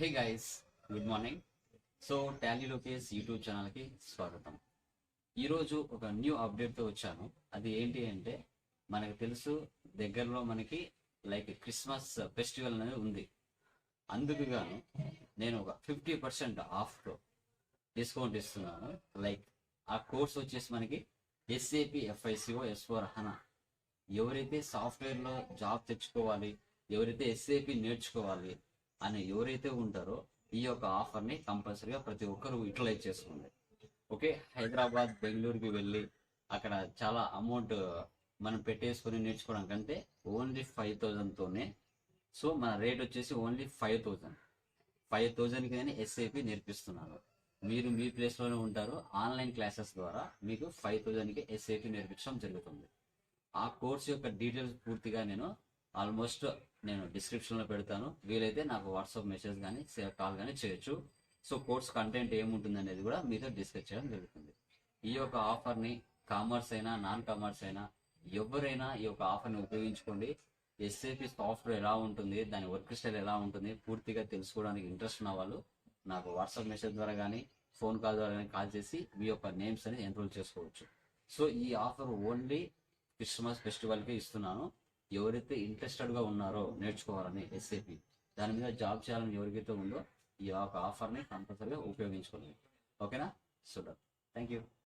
Hey guys good morning so Tally Lokesh YouTube ఛానల్కి స్వాగతం. ఈరోజు ఒక న్యూ అప్డేట్తో వచ్చాను. అది ఏంటి అంటే మనకు తెలుసు దగ్గరలో మనకి లైక్ క్రిస్మస్ ఫెస్టివల్ అనేది ఉంది. అందుకు గాను నేను ఒక ఫిఫ్టీ పర్సెంట్ ఆఫ్లో డిస్కౌంట్ ఇస్తున్నాను. లైక్ ఆ కోర్స్ వచ్చేసి మనకి SAP FICO S four HANA ఎవరైతే సాఫ్ట్వేర్లో జాబ్ తెచ్చుకోవాలి ఎవరైతే ఎస్ఏపి నేర్చుకోవాలి అని ఎవరైతే ఉంటారో ఈ యొక్క ఆఫర్ని కంపల్సరీగా ప్రతి ఒక్కరు యూటిలైజ్ చేసుకోండి. ఓకే హైదరాబాద్ బెంగళూరుకి వెళ్ళి అక్కడ చాలా అమౌంట్ మనం పెట్టేసుకొని నేర్చుకోవడం కంటే ఓన్లీ ఫైవ్ థౌజండ్తోనే సో మన రేట్ వచ్చేసి ఓన్లీ ఫైవ్ థౌజండ్ ఫైవ్ థౌజండ్కి కానీ ఎస్ఐపి నేర్పిస్తున్నారు. మీరు మీ ప్లేస్లోనే ఉంటారు. ఆన్లైన్ క్లాసెస్ ద్వారా మీకు ఫైవ్ థౌజండ్కి ఎస్ఐపి నేర్పించడం జరుగుతుంది. ఆ కోర్స్ యొక్క డీటెయిల్స్ పూర్తిగా నేను ఆల్మోస్ట్ నేను డిస్క్రిప్షన్లో పెడతాను. వీలైతే నాకు వాట్సాప్ మెసేజ్ కానీ కాల్ కానీ చేయొచ్చు. సో కోర్స్ కంటెంట్ ఏముంటుంది అనేది కూడా మీతో డిస్కస్ చేయడం జరుగుతుంది. ఈ యొక్క ఆఫర్ని కామర్స్ అయినా నాన్ కామర్స్ అయినా ఎవరైనా ఈ యొక్క ఆఫర్ని ఉపయోగించుకోండి. ఎస్ఏపి సాఫ్ట్వేర్ ఎలా ఉంటుంది దాని వర్క్ స్టైల్ ఎలా ఉంటుంది పూర్తిగా తెలుసుకోవడానికి ఇంట్రెస్ట్ ఉన్న వాళ్ళు నాకు వాట్సాప్ మెసేజ్ ద్వారా కానీ ఫోన్ కాల్ ద్వారా కానీ కాల్ చేసి మీ యొక్క నేమ్స్ అనేది ఎన్రోల్ చేసుకోవచ్చు. సో ఈ ఆఫర్ ఓన్లీ క్రిస్మస్ ఫెస్టివల్కి ఇస్తున్నాను. ఎవరైతే ఇంట్రెస్టెడ్గా ఉన్నారో నేర్చుకోవాలని ఎస్ఏపి దాని మీద జాబ్ చేయాలని ఎవరికైతే ఉందో ఈ యొక్క ఆఫర్ని కంపల్సరీగా ఉపయోగించుకోండి ఓకేనా సుడర్ థ్యాంక్ యూ